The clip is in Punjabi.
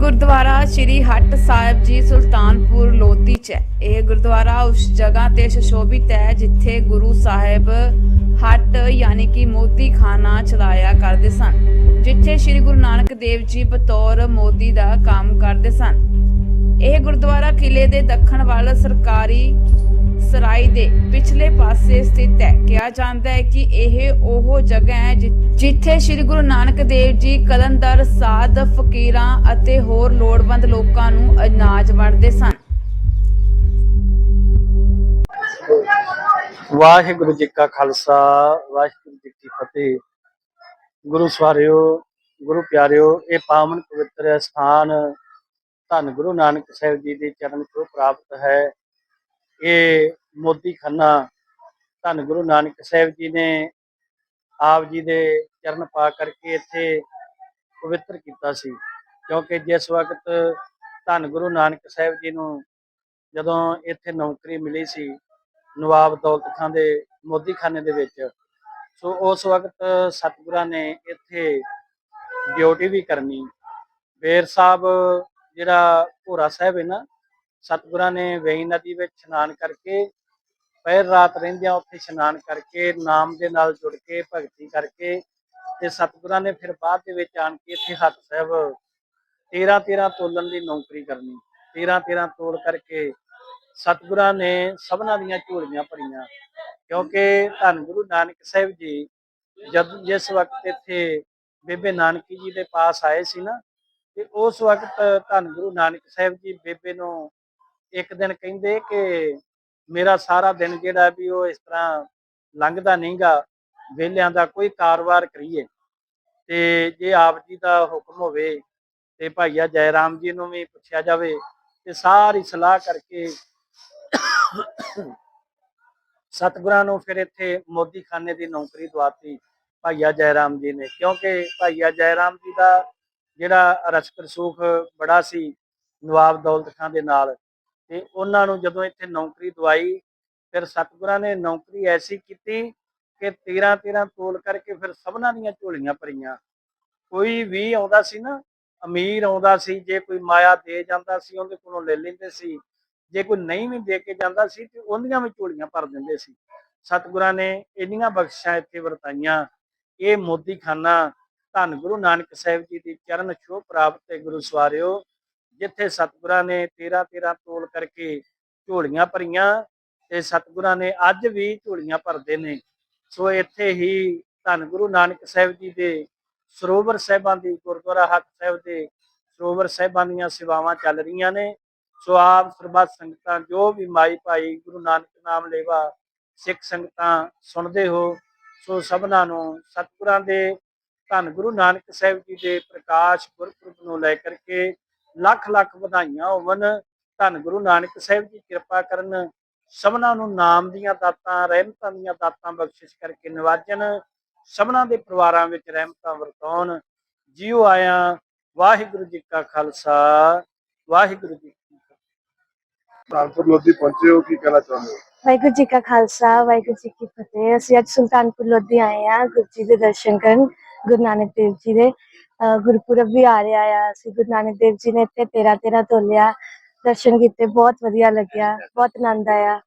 ਗੁਰਦੁਆਰਾ ਸ੍ਰੀ ਹੱਟ ਸਾਹਿਬ ਜੀ ਸੁਲਤਾਨਪੁਰ ਲੋਧੀ ਚ ਹੈ। ਇਹ ਗੁਰਦੁਆਰਾ ਉਸ ਜਗ੍ਹਾ ਤੇ ਸੁਸ਼ੋਭਿਤ ਹੈ ਜਿੱਥੇ ਗੁਰੂ ਸਾਹਿਬ ਹੱਟ ਯਾਨੀ ਕਿ ਮੋਦੀ ਖਾਨਾ ਚਲਾਇਆ ਕਰਦੇ ਸਨ, ਜਿੱਥੇ ਸ੍ਰੀ ਗੁਰੂ ਨਾਨਕ ਦੇਵ ਜੀ ਬਤੌਰ ਮੋਦੀ ਦਾ ਕੰਮ ਕਰਦੇ ਸਨ। ਇਹ ਗੁਰਦੁਆਰਾ ਕਿਲੇ ਦੇ ਦੱਖਣ ਵੱਲ ਸਰਕਾਰੀ ਸਰਾਈ ਦੇ ਪਿਛਲੇ ਪਾਸੇ ਸਥਿਤ ਹੈ। ਕਿਹਾ ਜਾਂਦਾ ਹੈ ਕਿ ਇਹ ਉਹ ਜਗ੍ਹਾ ਹੈ ਜਿੱਥੇ ਸ੍ਰੀ ਗੁਰੂ ਨਾਨਕ ਦੇਵ ਜੀ ਕਲੰਦਰ, ਸਾਧ, ਫਕੀਰਾਂ ਅਤੇ ਹੋਰ ਲੋੜਵੰਦ ਲੋਕਾਂ ਨੂੰ ਅਨਾਜ ਵੰਡਦੇ ਸਨ। ਵਾਹਿਗੁਰੂ ਜੀ ਕਾ ਖਾਲਸਾ, ਵਾਹਿਗੁਰੂ ਜੀ ਕੀ ਫਤਿਹ। ਗੁਰੂ ਸਵਾਰਿਓ, ਗੁਰੂ ਪਿਆਰਿਓ, ਇਹ ਪਾਵਨ ਪਵਿੱਤਰ ਸਥਾਨ ਧੰਨ ਗੁਰੂ ਨਾਨਕ ਸਾਹਿਬ ਜੀ ਦੇ ਚਰਨ ਤੋਂ ਪ੍ਰਾਪਤ ਹੈ। ਇਹ ਮੋਦੀ ਖਾਨਾ ਧੰਨ ਗੁਰੂ ਨਾਨਕ ਸਾਹਿਬ ਜੀ ਨੇ ਆਪ ਜੀ ਦੇ ਚਰਨ ਪਾ ਕਰਕੇ ਇੱਥੇ ਪਵਿੱਤਰ ਕੀਤਾ ਸੀ। ਕਿਉਂਕਿ ਜਿਸ ਵਕਤ ਧੰਨ ਗੁਰੂ ਨਾਨਕ ਸਾਹਿਬ ਜੀ ਨੂੰ ਜਦੋਂ ਇੱਥੇ ਨੌਕਰੀ ਮਿਲੀ ਸੀ ਨਵਾਬ ਦੌਲਤ ਖਾਨ ਦੇ ਮੋਦੀ ਖਾਨੇ ਦੇ ਵਿੱਚ, ਸੋ ਉਸ ਵਕਤ ਸਤਿਗੁਰਾਂ ਨੇ ਇੱਥੇ ਡਿਊਟੀ ਵੀ ਕਰਨੀ। ਬੇਰ ਸਾਹਿਬ ਜਿਹੜਾ ਭੋਰਾ ਸਾਹਿਬ ਹੈ ਨਾ ਸਤਿਗੁਰਾਂ ਨੇ ਵੇਈ ਨਦੀ ਵਿੱਚ ਇਸ਼ਨਾਨ ਕਰਕੇ, ਪਹਿਰ ਰਾਤ ਰਹਿੰਦਿਆਂ ਉੱਥੇ ਇਸ਼ਨਾਨ ਕਰਕੇ, ਨਾਮ ਦੇ ਨਾਲ ਜੁੜ ਕੇ, ਭਗਤੀ ਕਰਕੇ ਤੇ ਸਤਿਗੁਰਾਂ ਨੇ ਫਿਰ ਬਾਅਦ ਦੇ ਵਿੱਚ ਆਣ ਕੇ ਇੱਥੇ ਹੱਥ ਸਾਹਿਬ 13 13 ਤੋਲਣ ਦੀ ਨੌਕਰੀ ਕਰਨੀ। 13 13 ਤੋਲ ਕਰਕੇ ਸਤਿਗੁਰਾਂ ਨੇ ਸਭਨਾਂ ਦੀਆਂ ਝੋਲੀਆਂ ਭਰੀਆਂ। ਕਿਉਂਕਿ ਧੰਨ ਗੁਰੂ ਨਾਨਕ ਸਾਹਿਬ ਜੀ, ਜਦ ਜਿਸ ਵਕਤ ਇੱਥੇ ਬੇਬੇ ਨਾਨਕੀ ਜੀ ਦੇ ਪਾਸ ਆਏ ਸੀ ਨਾ, ਤੇ ਉਸ ਵਕਤ ਧੰਨ ਗੁਰੂ ਨਾਨਕ ਸਾਹਿਬ ਜੀ ਬੇਬੇ ਨੂੰ ਇੱਕ ਦਿਨ ਕਹਿੰਦੇ ਕਿ ਮੇਰਾ ਸਾਰਾ ਦਿਨ ਜਿਹੜਾ ਵੀ ਉਹ ਇਸ ਤਰ੍ਹਾਂ ਲੰਘਦਾ ਨਹੀਂਗਾ, ਵਿਹਲਿਆਂ ਦਾ ਕੋਈ ਕਾਰੋਬਾਰ ਕਰੀਏ। ਤੇ ਜੇ ਆਪ ਜੀ ਦਾ ਹੁਕਮ ਹੋਵੇ ਤੇ ਭਾਈਆ ਜੈ ਰਾਮ ਜੀ ਨੂੰ ਵੀ ਪੁੱਛਿਆ ਜਾਵੇ ਤੇ ਸਾਰੀ ਸਲਾਹ ਕਰਕੇ ਸਤਿਗੁਰਾਂ ਨੂੰ ਫਿਰ ਇੱਥੇ ਮੋਦੀ ਖਾਨੇ ਦੀ ਨੌਕਰੀ ਦਵਾਤੀ ਭਾਈਆ ਜੈ ਰਾਮ ਜੀ ਨੇ। ਕਿਉਂਕਿ ਭਾਈਆ ਜੈ ਰਾਮ ਜੀ ਦਾ ਜਿਹੜਾ ਰਸਕ ਰਸੂਖ ਬੜਾ ਸੀ ਨਵਾਬ ਦੌਲਤ ਖਾਨ ਦੇ ਨਾਲ ਤੇ ਉਹਨਾਂ ਨੂੰ ਜਦੋਂ ਇੱਥੇ ਨੌਕਰੀ ਦਵਾਈ, ਫਿਰ ਸਤਿਗੁਰਾਂ ਨੇ ਨੌਕਰੀ ਐਸੀ ਕੀਤੀ ਕਿ 13 13 ਤੋਲ ਕਰਕੇ ਫਿਰ ਸਭਨਾਂ ਦੀਆਂ ਝੋਲੀਆਂ ਭਰੀਆਂ। ਕੋਈ ਵੀ ਆਉਂਦਾ ਸੀ ਨਾ, ਅਮੀਰ ਆਉਂਦਾ ਸੀ, ਜੇ ਕੋਈ ਮਾਇਆ ਦੇ ਜਾਂਦਾ ਸੀ, ਉਹਦੇ ਕੋਲੋਂ ਲੈ ਲੈਂਦੇ ਸੀ। ਜੇ ਕੋਈ ਨਹੀਂ ਵੀ ਦੇ ਕੇ ਜਾਂਦਾ ਸੀ, ਤੇ ਉਹਦੀਆਂ ਵੀ ਝੋਲੀਆਂ ਭਰ ਦਿੰਦੇ ਸੀ। ਸਤਿਗੁਰਾਂ ਨੇ ਇੰਨੀਆਂ ਬਖਸ਼ਾਂ ਇੱਥੇ ਵਰਤਾਈਆਂ। ਇਹ ਮੋਦੀ ਖਾਨਾ ਧੰਨ ਗੁਰੂ ਨਾਨਕ ਸਾਹਿਬ ਜੀ ਦੀ ਚਰਨ ਛੋਹ ਪ੍ਰਾਪਤ ਤੇ ਗੁਰੂ ਸਵਾਰਿਓ ਜਿੱਥੇ ਸਤਿਗੁਰਾਂ ਨੇ 13 13 ਤੋਲ ਕਰਕੇ ਝੋਲੀਆਂ ਭਰੀਆਂ, ਤੇ ਸਤਿਗੁਰਾਂ ਨੇ ਅੱਜ ਵੀ ਝੋਲੀਆਂ ਭਰਦੇ ਨੇ। ਸੋ ਇੱਥੇ ਹੀ ਧੰਨ ਗੁਰੂ ਨਾਨਕ ਸਾਹਿਬ ਜੀ ਦੇ, ਸਰੋਵਰ ਸਾਹਿਬਾਂ ਦੀ, ਗੁਰਦੁਆਰਾ ਹੱਥ ਸਾਹਿਬ ਦੇ ਸਰੋਵਰ ਸਾਹਿਬਾਂ ਦੀਆਂ ਸੇਵਾਵਾਂ ਚੱਲ ਰਹੀਆਂ ਨੇ। ਸੋ ਆਪ ਸਰਬੱਤ ਸੰਗਤਾਂ, ਜੋ ਵੀ ਮਾਈ ਭਾਈ ਗੁਰੂ ਨਾਨਕ ਨਾਮ ਲੇਵਾ ਸਿੱਖ ਸੰਗਤਾਂ ਸੁਣਦੇ ਹੋ, ਸੋ ਸਭਨਾਂ ਨੂੰ ਸਤਿਗੁਰਾਂ ਦੇ ਧੰਨ ਗੁਰੂ ਨਾਨਕ ਸਾਹਿਬ ਜੀ ਦੇ ਪ੍ਰਕਾਸ਼ ਗੁਰਪੁਰਬ ਨੂੰ ਲੈ ਕਰਕੇ ਲੱਖ ਲੱਖ ਵਧਾਈਆਂ ਹੋਵਨ ਧੰਨ ਗੁਰੂ ਨਾਨਕ ਸਾਹਿਬ ਜੀ ਕਿਰਪਾ ਕਰਨ ਸਭਨਾਂ ਨੂੰ ਨਾਮ ਦੀਆਂ ਦਾਤਾਂ ਰਹਿਮਤਾਂ ਦੀਆਂ ਦਾਤਾਂ ਬਖਸ਼ਿਸ਼ ਕਰਕੇ ਨਿਵਾਜਨ ਸਭਨਾਂ ਦੇ ਪਰਿਵਾਰਾਂ ਵਿੱਚ ਰਹਿਮਤਾਂ ਵਰਤਾਉਣ। ਜਿਉ ਆਇਆ ਵਾਹਿਗੁਰੂ ਜੀ ਕਾ ਖਾਲਸਾ ਵਾਹਿਗੁਰੂ ਜੀ ਕੀ ਫਤਿਹ। ਕਾਨਪੁਰ ਲੋਧੀ ਪਹੁੰਚੇ ਹੋ ਕੀ ਕਹਿਣਾ ਚਾਹੁੰਦੇ ਹੋ? ਵਾਹਿਗੁਰੂ ਜੀ ਕਾ ਖਾਲਸਾ ਵਾਹਿਗੁਰੂ ਜੀ ਕੀ ਫਤਿਹ। ਅਸੀਂ ਅੱਜ ਸੁਲਤਾਨਪੁਰ ਲੋਧੀ ਆਏ ਆ ਗੁਰੂ ਜੀ ਦੇ ਦਰਸ਼ਨ ਕਰਨ ਗੁਰੂ ਨਾਨਕ ਦੇਵ ਜੀ ਦੇ। ਗੁਰਪੁਰਬ ਵੀ ਆ ਰਿਹਾ ਆ। ਅਸੀਂ ਗੁਰੂ ਨਾਨਕ ਦੇਵ ਜੀ ਨੇ ਇੱਥੇ 13 13 ਤੋਲਿਆ ਦਰਸ਼ਨ ਕੀਤੇ। ਬਹੁਤ ਵਧੀਆ ਲੱਗਿਆ ਬਹੁਤ ਆਨੰਦ ਆਇਆ।